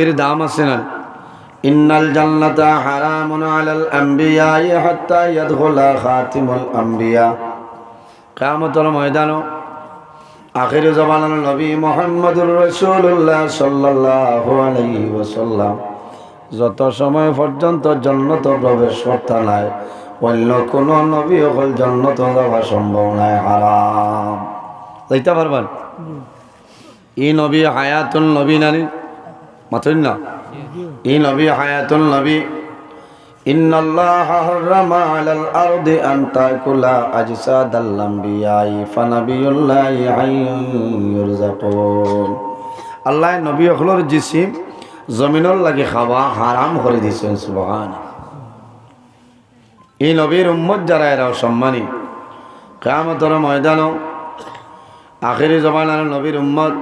এর দাম আছে না। ইন্নাল জান্নাতা হারামুন আলাল আম্বিয়া হাত্তা ইয়াদখুলা খাতিমুল আম্বিয়া। কিয়ামতের ময়দানও আখির জমানার নবী মুহাম্মদুর রাসূলুল্লাহ সাল্লাল্লাহু আলাইহি ওয়াসাল্লাম যত সময় পর্যন্ত জন্নত প্রবেশ করতে নাই অন্য কোনো নবী হল জন্নত যাওয়া সম্ভব নাই হারাম। যাইতে পারবেন? ই নবী হায়াতুল নবী নারী মাথুন না ই নবী হায়াতুল নবী إن الله حرم على الأرض أن تأكل أجساد الأنبياء فنبي الله حي يرزقون আল্লাহ নবী অখলর জিসিম জমিনের লাগে খাওয়া হারাম করে দিয়েছেন সুবহান এই নবীর উম্মত যারা এরা সম্মানী কেয়ামতর ময়দান আখেরি জমানার নবীর উম্মত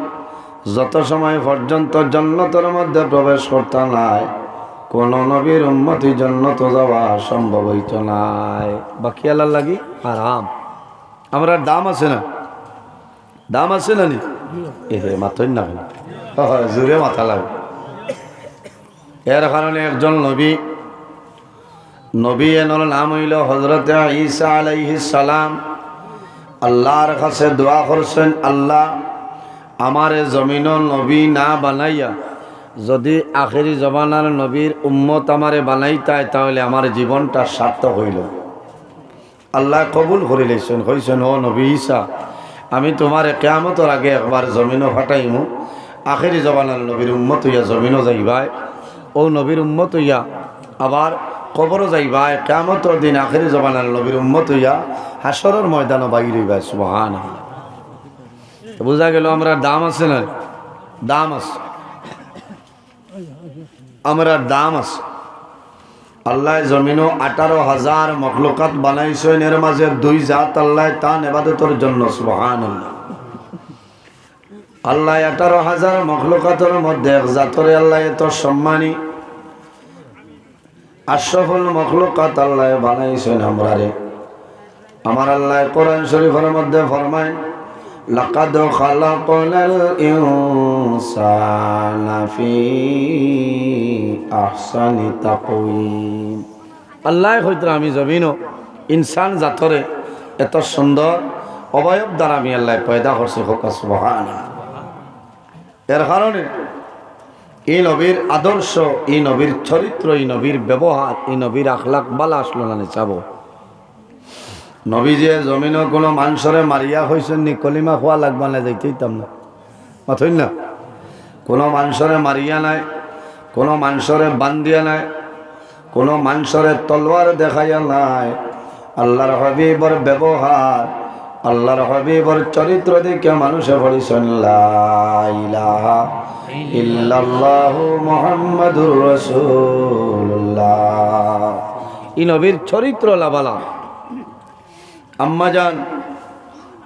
যত সময় পর্যন্ত জন্নতর মধ্যে প্রবেশ করতে নাই, কোন নবীর উম্মতি জন্নত যাওয়া সম্ভব হইত নাই। বাকি আল্লাহ লাগি? হারাম। আমরা দাম আছে না? দাম আছে না নি? এ মাথই না জোরে মাথা লাগে এর কারণে একজন নবী নবী এনর নাম হইল হজরত ঈসা আলাইহিস সালাম। আল্লাহর কাছে দোয়া করছেন, আল্লাহ আমার জমিন নবী না বানাইয়া, যদি আখেরি জমানার নবীর উম্মত আমারে বানাইতায় তাহলে আমার জীবনটা সার্থক হইল। আল্লাহ কবুল করে লেছেন হইছেন ও নবী ঈসা, আমি তোমার কেয়ামতর আগে একবার জমিনও ফাটাইমু। আখেরি জমানার নবীর উম্মত হইয়া জমিনও যাইবাই। ও নবীর উম্মত হইয়া আবার কবরও যাইবাই। কেয়ামতর দিন আখেরি জমানার নবীর উম্মত হইয়া হাসরের ময়দানও বাইর হইবাই সুবহান বোঝা গেল আমরা দাম আছে না? দাম আছে। আমরা দাম আছে। আল্লাহ জমিনও আঠারো হাজার মখলুকাত বানাইছেন এর মাঝে দুই জাত আল্লাহ তান এবাদতর জন্য আল্লাহ আল্লাহ আঠারো হাজার মখলুকাতের মধ্যে এক জাতরে আল্লাহ এত সম্মানী। আশরফুল মখলুকাত আল্লাহ বানাইছেন আমরা রে আমার আল্লাহ কোরআন শরীফের মধ্যে ফরমায় লাকাদ খালাকনাল ইনসানা ফি আহসানি তাকওয়িম আল্লাহ হয়তো আমি জমিনও ইনসান জাতরে এত সুন্দর অবয়ব দ্বারা আমি আল্লাহ পয়দা করছি, হোক সুবহান এর কারণে এই নবীর আদর্শ, এই নবীর চরিত্র, এই নবীর ব্যবহার, এই নবীর আখলাক বালা আসলো না চাবো নবী যে কোনো মানুষরে মারিয়া হয়েছেন নি? কলিমা খোয়া লাগবা না যাইতেইতাম না মাথই না। কোনো মানুষরে মারিয়া নাই, কোনো মানুষরে বান্ধিয়া নাই, কোনো মানুষরে তলোয়ার দেখাইয়া নাই। আল্লাহর হবিবর ব্যবহার আল্লাহর হবিবর চরিত্র দেখে মানুষে পড়িছেন ইল্লাল্লাহু ই নবীর চরিত্র লাবালা আম্মাজান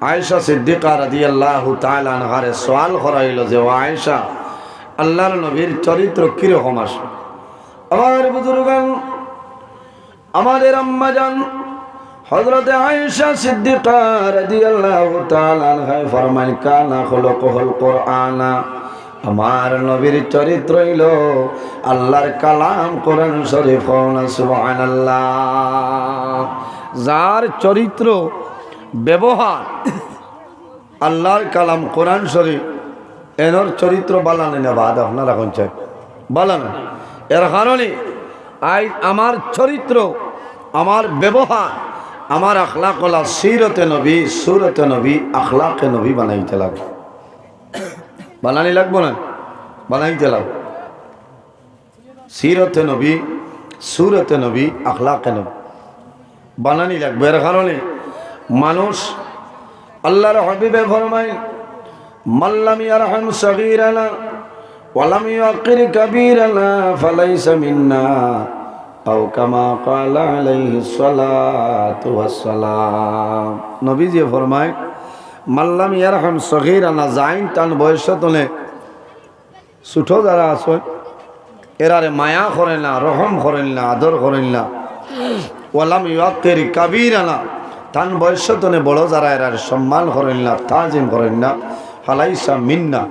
আয়েশা সিদ্দিকা রাদিয়াল্লাহু তাআলা আনহারে সওয়াল করাইল যে, ও আয়েশা, আল্লাহর নবীর চরিত্র কীরকম আসে? আমার বুজুর্গান, আমাদের আম্মাজান হযরতে আয়েশা সিদ্দিকা রাদিয়াল্লাহু তাআলা আনহায় ফরমান কানা খুলুকুল কুরআনা। আমার নবীর চরিত্র হইল আল্লাহর কালাম কোরআন শরীফ, সুবহানাল্লাহ। যার চরিত্র, ব্যবহার, আল্লাহর কালাম কোরআন শরীফ, এনর চরিত্র বালানে না, বাদ আপনারা এখন চাই। বালানে। এর কারণে আই, আমার চরিত্র, আমার ব্যবহার, আমার আখলাকলা সিরতে নবী, সুরতে নবী, আখলাকে নবী বানাইতে লাগে বানানি লাগবো না? বানাইতে লাগবে সিরতে নবী, সুরতে নবী, আখলাকে নবী। বানানি লাগবে এর কারণে মানুষ আল্লাহর হবিবে ফরমাইন মাল্লামি আরহাম সগীরানা ওয়ালাম ইউকির কাবীরানা ফালাইসা মিন্না আও কামা ক্বালা আলাইহিস সালাতু ওয়াস সালাম নবীজি ফরমায় মাল্লাম ইয়ারহাম সগীরানা জাইন টান বয়স তলে ছোট যারা আছে, এরারে মায়া করেন না, রহম করেন না, আদর করেন না। ওয়ালাম ইউকের কাবির আনা তান বয়সতনে বড় যারা এরার সম্মান করেন না, তাজিম করেন না। হালাইসা মিন্না।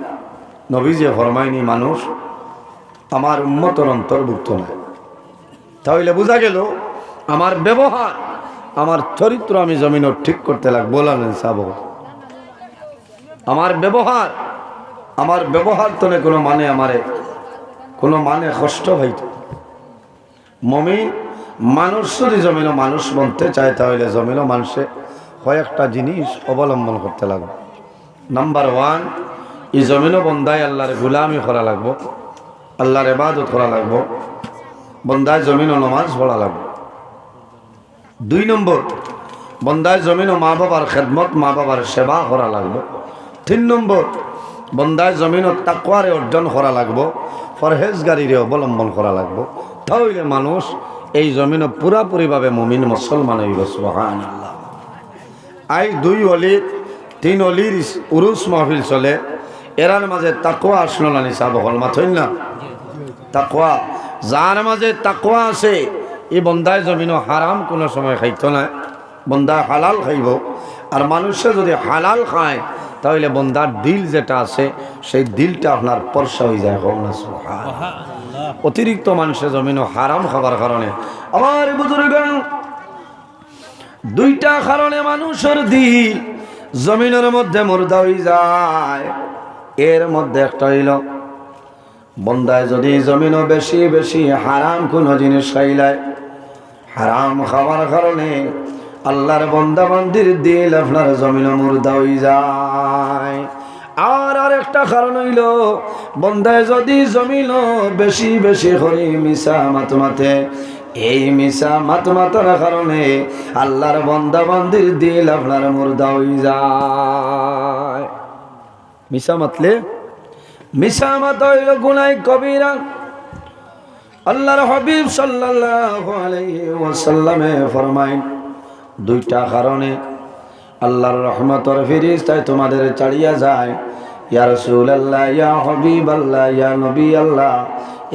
নবী যে ফরমাইনি, মানুষ, আমার উন্মতর অন্তর্ভুক্ত নয়। তাহলে বোঝা গেল, আমার ব্যবহার, আমার চরিত্র আমি জমিনও ঠিক করতে লাগ বলালেন সাব। আমার ব্যবহার আমার ব্যবহার তনে কোনো মানে আমারে, কোনো মানে কষ্ট হইত। মমিন মানুষ যদি জমিনও মানুষ বনতে চায়, তাহলে জমিনও মানুষে কয়েকটা জিনিস অবলম্বন করতে লাগবে। নাম্বার ওয়ান এই জমিনও বন্দায় আল্লাহর গুলামি করা লাগবো, আল্লাহর এবাদত করা লাগবো, বন্দায় জমিনও নমাজ পড়া লাগবে। দুই নম্বর, বন্দায় জমিনও মা বাবার খেদমত, মা বাবার সেবা করা লাগবে। তিন নম্বর, বন্দায় জমিনও তাকুয়ারে অর্জন করা লাগবো ফরহেজগারিরে অবলম্বন করা লাগবো। তাহলে মানুষ এই জমিনও পুরাপুরিভাবে মমিন মুসলমান হইব সুহান আই দুই অলির তিন অলির উরুস মাহফিল চলে। এরার মাঝে তাকুয়া আসলো না নিসা বহল মাথইন না? তাকুয়া যার মাঝে তাকুয়া আছে এই বন্দায় জমিনও হারাম কোনো সময় খাইতো না। বন্দায় হালাল খাইব। আর মানুষে যদি হালাল খায়, তাহলে বন্দার দিল যেটা আছে, সেই দিলটা আপনার পরশা হয়ে যায় হোক না। অতিরিক্ত মানুষে জমিনও হারাম খাবার কারণে। আমার বুজুর্গ দুইটা কারণে মানুষের দিল জমিনের মধ্যে মুর্দা হয়ে যায়। এর মধ্যে একটা হইল, বন্দায় যদি জমিনও বেশি বেশি হারাম কোনো জিনিস খাইলায়, হারাম খাওয়ার কারণে আল্লাহর বন্দা দিল আপনার জমিন মুর্দা হয়ে যায়। আরেকটা কারণ হইল বন্দায় যদি জমিন বেশি বেশি করে মিশা মাত মাতে এই মিশা মাত মাতার কারণে আল্লাহর বন্দা মন্দির দিল আপনার মুর্দা হয়ে যায়। মিশা মাতলে? মিশা মাত হইল গুনাই কবিরা। আল্লাহর হাবিব সাল্লাল্লাহু আলাইহি ওয়াসাল্লামে ফরমাইন, দুইটা কারণে আল্লাহর রহমতর ফিরিস্তায় তোমাদের চালিয়ে যায় ইয়া রাসূলুল্লাহ, ইয়া হাবিবাল্লাহ, ইয়া নবী আল্লাহ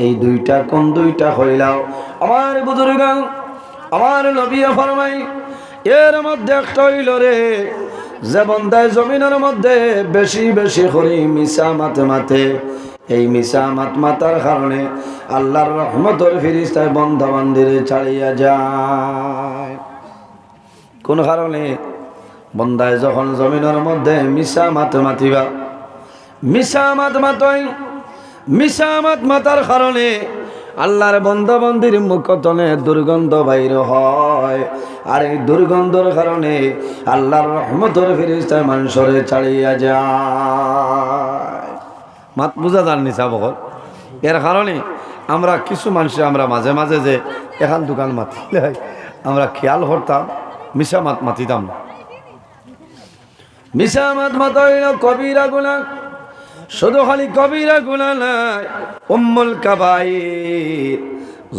এই দুইটা কোন দুইটা হইলাও? আমার বুজুর্গ আমার নবী ফরমাই, এর মধ্যে একটা হইল রে, যে বন্দায় জমিনের মধ্যে বেশি বেশি করি মিশা মাতে মাতে, এই মিশা মাত মাতার কারণে আল্লাহর রহমতর ফিরিস্তায় বন্ধা মন্দিরে ছাড়িয়া যায়। কোন কারণে? বন্দায় যখন জমিনের মধ্যে মিশা মাতে মাতিবা মিশা মাত মাতই মিশা মাত মাতার কারণে আল্লাহর বন্ধা মন্দির মুখতনে দুর্গন্ধ বাইর হয়। আর এই দুর্গন্ধর কারণে আল্লাহর রহমতর ফিরিস্তায় মানুষরে ছাড়িয়া যায়। মাত বুঝা যান নিচা বকল এর কারণে আমরা কিছু মানুষে আমরা মাঝে মাঝে যে এখান দোকান মাতিলে আমরা খেয়াল করতাম মিশা মাত মাতিতাম না। মিশা মাত কবিরা গুণা শুধু খালি কবিরা গুণা নাই, উম্মুল কাবাইর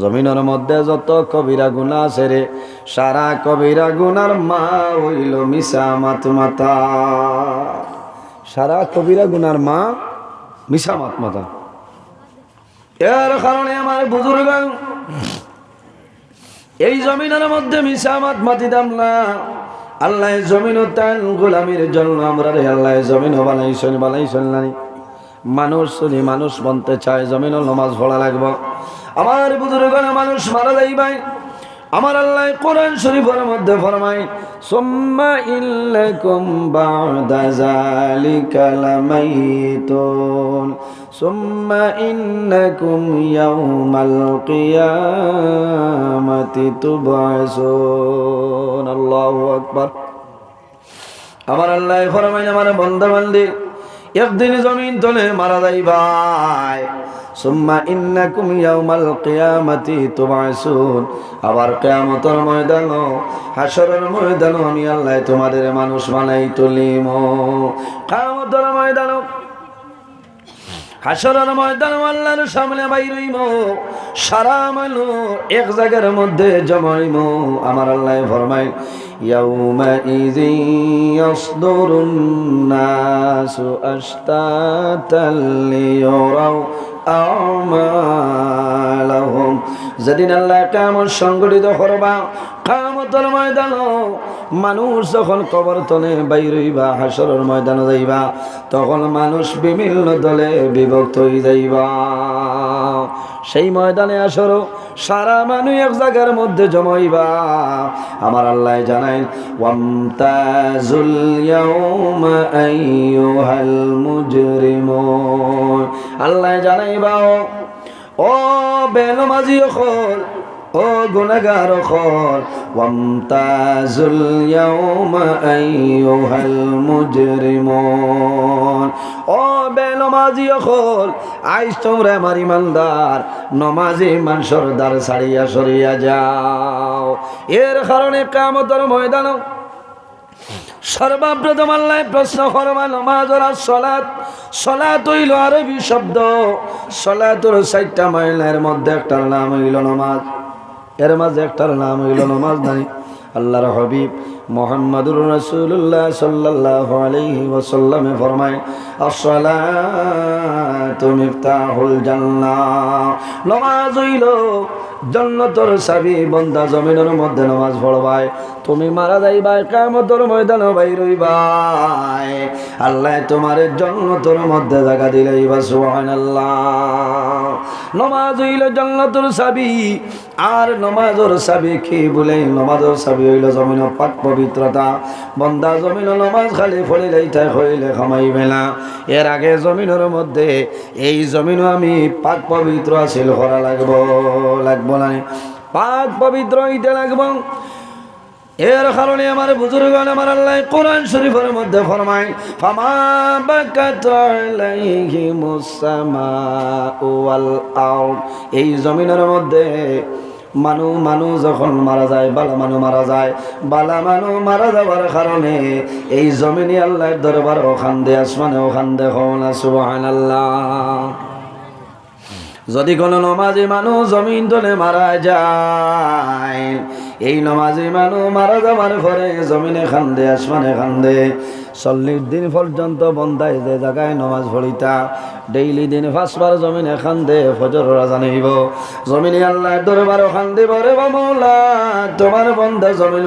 জমিনের মধ্যে যত কবিরা গুণা আছে রে, সারা কবিরা গুনার মা হইল মিশা মাত। মাতা সারা কবিরা গুনার মা মিশা মাত। মাতা এর কারণে আমার বুজুর্গ এই জমিনের মধ্যে মিশামাত মাতিতাম না। আল্লাহ জমিন তান গোলামির জন্য আমরা রে, আল্লাহ জমিন বানাইছেন বানাইছেন নাই মানুষ যদি মানুষ বনতে চায় জমিন নমাজ পড়া লাগবো। আমার বুজুর্গনে মানুষ মারা যাইবাই আমার আল্লাহ কোরআন শরীফের মধ্যে ফরমাই সুম্মা ইল্লাকুম বাদা যালিকা লামাইতুন। সুম্মা ইন্নাকুম ইয়াউমাল কিয়ামাতি তুবআসুন। আল্লাহু আকবার। আমার আল্লাহ ফরমাইন আমার বন্ধা বান্দি একদিন জমিন তলে মারা যাই ভাই। সুম্মা ইন্নাকুম ইয়াউমাল কিয়ামাতি তুবাসুন। আবার কিয়ামতের ময়দান হাসরের ময়দান আমি আল্লাহ তোমাদের মানুষ বানাই তুলিম। কিয়ামতের ময়দান হাসরের ময়দান আল্লাহর সামনে বাইরইম সারা মালো এক জায়গার মধ্যে জমাইম আমার আল্লাহ ফরমাই ইয়াউমা ইজি ইয়াসদুরুন নাসু আশতাতাল লিয়ারাউ আমাল যেদিন আল্লাহ কামত সংগঠিত করবা, কামতর ময়দান মানুষ যখন কবর তলে বাইরইবা হাসরের ময়দানে যাইবা, তখন মানুষ বিভিন্ন দলে বিভক্ত হয়ে যাইবা। সেই ময়দানে আসর, সারা মানুষ এক জায়গার মধ্যে জমাইবা আমার আল্লাহ জানাই ওয়ামতাজুল আল্লাহ জানাইবা ও বেনমাজি অখল, ও গুনাগার অখল, ওয়ামতাজুল ইয়াউমা আইয়ুহাল মুজরিমুন। ও বেনমাজি অখল, আইস তোমরা আমার ইমানদার, নমাজি মানসর দ্বার ছাড়িয়া সরিয়া যাও। এর কারণে কামতর ময়দান সর্বপ্রথম আল্লাহ প্রশ্ন করবা নমাজ ওরা সলাৎ। সলাৎ হইল আরবি শব্দ। সলাতুর চারটা মাইলের মধ্যে একটার নাম হইল নমাজ। এর মাঝে একটার নাম হইল নমাজ নাই। আল্লাহর হবিব। মোহাম্মদুর রসুল্লাহ সাল্লাহ আলাইহি ওয়াসাল্লামে ফরমায়, আসসালাতু মিফতাহুল জান্নাহ। নমাজ হইল, জন্নতর সাবি বন্দা জমিনের মধ্যে নামাজ পড়বাই তুমি মারা যাইবাই কামতর ময়দান বাই রইবাই আল্লাহ তোমার জন্নতর মধ্যে জায়গা দিলেইবা সুবহানাল্লাহ। নমাজ হইল জন্নতর সাবি, আর নমাজর সাবি কি বলে? নমাজর সাবি হইল জমিন পাক পবিত্রতা। বন্দা জমিন নমাজ খালি ফলিলেই তাই হইলে খামাই মেলা এর আগে জমিনের মধ্যে এই জমিনও আমি পাক পবিত্র আছিল করা লাগব লাগব না। পাক পবিত্র হইতে লাগব। এর কারণে আমার বুজুর্গণ আমার আল্লাহ কোরআন শরীফের মধ্যে ফরমায়, ফামা বাকাত আলাইহিমুস সামাউ ওয়াল আরদ। এই জমিনের মধ্যে মানু মানু যখন মারা যায়, বালা মানু মারা যায়, বালা মানু মারা যাওয়ার কারণে এই জমিনে আল্লাহর দরবার ওখান দে আসমানে ওখান দে না সুবহানাল্লাহ। যদি কোনো নমাজি মানুষ জমিন তলে মারা যায়, এই নমাজি মানুষ মারা যাবার পরে জমিনে খান্দে, আসমানে খান্দে, চল্লিশ দিন পর্যন্ত বন্ধায় যে জায়গায় নমাজ পড়িতা, ডেইলি দিন ফাঁসবার জমিনে খান্দে, ফজর রাজা নিব জমিনে আল্লাহ দরবার খান্দে বরে বামলা তোমার বন্ধা জমিন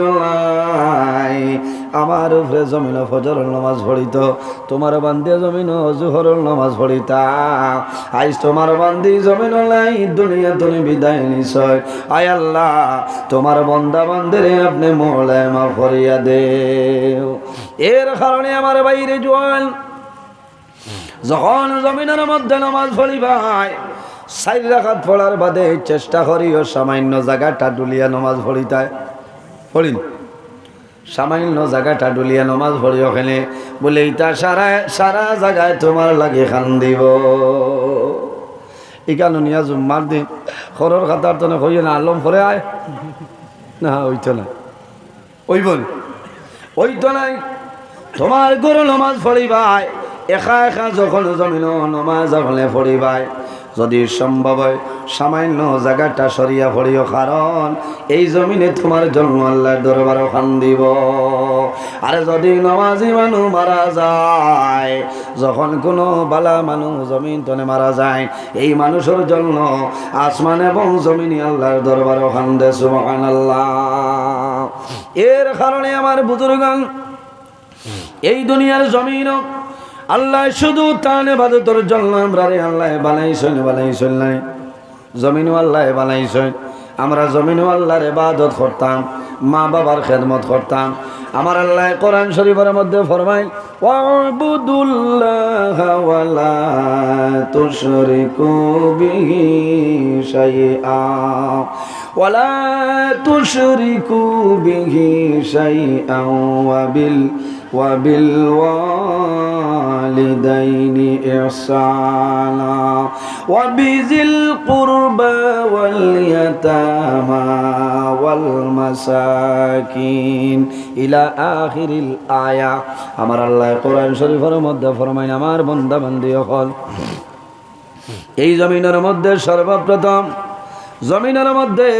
আমার উপরে জমিন ফজর নমাজ পড়িত, তোমার বান্দি জমিন জুহর নমাজ পড়িতা। আইস তোমার বান্দি জমিন নাই, দুনিয়া তুমি বিদায় নিশ্চয়। আয় আল্লাহ, তোমার বন্দা বান্দিরে আপনি মোলায় মা ফরিয়া দেও। এর কারণে আমার বাইরে জোয়ান, যখন জমিনের মধ্যে নামাজ পড়ি ভাই চারি রাখাত পড়ার বাদে চেষ্টা করি ও সামান্য জায়গাটা ডুলিয়া নমাজ পড়িতায়। পড়িন সামান্য জায়গাটা ডুলিয়া নমাজ পড়ি ওখানে বলে, ইটা সারা সারা জায়গায় তোমার লাগে খান দিব। ইকানো নিয়া জুম্মার দিন খরর খাতার তো হইয়ে না, আলম ফরে আয়। না ওইতো না ওই বল ওই তো নাই। তোমার গরু নমাজ পড়িবাই একা একা যখন জমিন নমাজ হলে পড়িবাই যদি সম্ভব হয়, সামান্য জায়গাটা সরিয়া পড়িও, কারণ এই জমিনে তোমার জন্ম আল্লাহর দরবার খান দিব। আর যদি নমাজি মানুষ মারা যায়, যখন কোনো বালা মানুষ জমিন তনে মারা যায়, এই মানুষের জন্য আসমান এবং জমিনে আল্লাহর দরবার খান দে সুবহান আল্লাহ এর কারণে আমার বুজুর্গান, এই দুনিয়ার জমিন আল্লাহ শুধু তানে বাদতর জন্য আমরা রে আল্লাহ বানাইছেন বানাইছেন নাই। জমিনও আল্লাহ বানাইছেন। আমরা জমিনও আল্লাহর ইবাদত করতাম, মা বাবার খেদমত করতাম। আমার আল্লাহ কোরআন শরীফের মধ্যে ফরমাই ওয়াবুদুল্লাহ ওয়ালা তুশরিকু বিহি শাইআ। ওয়ালা তুশরিকু বিহি শাইআ ওয়াবিল وبالوالدين إحسانا وبذي القربى واليتامى والمساكين إلى آخر الآية আমার আল্লাহ কোরআন শরীফের মধ্যে ফরমাইন আমার বন্ধা বান্ধি হল এই জমিনের মধ্যে সর্বপ্রথম জমিনের মধ্যে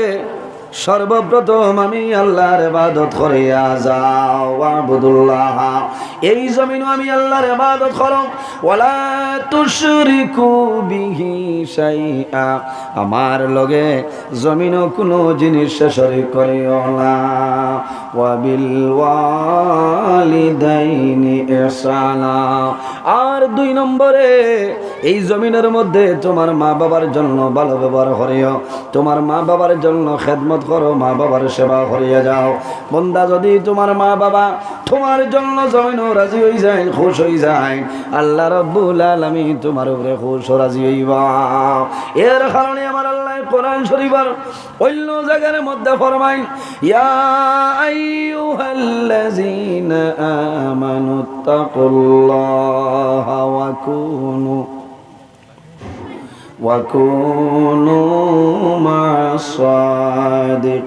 সর্বপ্রথম আমি আল্লাহর ইবাদত করিয়া যাও আবুদুল্লাহ। এই জমিন আমি আল্লাহর ইবাদত করো। ওয়ালা তুশরিকু বিহি শাইআ। আমার লগে জমিন কোনো জিনিস শরীক করিও না। ওয়া বিল ওয়ালিদাইনি ইহসানা। আর দুই নম্বরে, এই জমিনের মধ্যে তোমার মা বাবার জন্য ভালো ব্যবহার করিও। তোমার মা বাবার জন্য খেদমত করো, মা বাবার সেবা করিয়া যাও। বন্দা, যদি তোমার মা বাবা তোমার জন্য জমিনও রাজি হয়ে যায়, খুশ হয়ে যায়, আল্লাহ রব্বুল আলমী তোমার উপরে খুশ রাজি হইবা। এর কারণে আমার আল্লাহ কোরআন শরীফার অন্য জায়গার মধ্যে ফরমাইন ইয়া আইয়ুহাল্লাযীনা আমানুত্তাকুল্লাহা ওয়া কুনু وكونوا مع الصادقين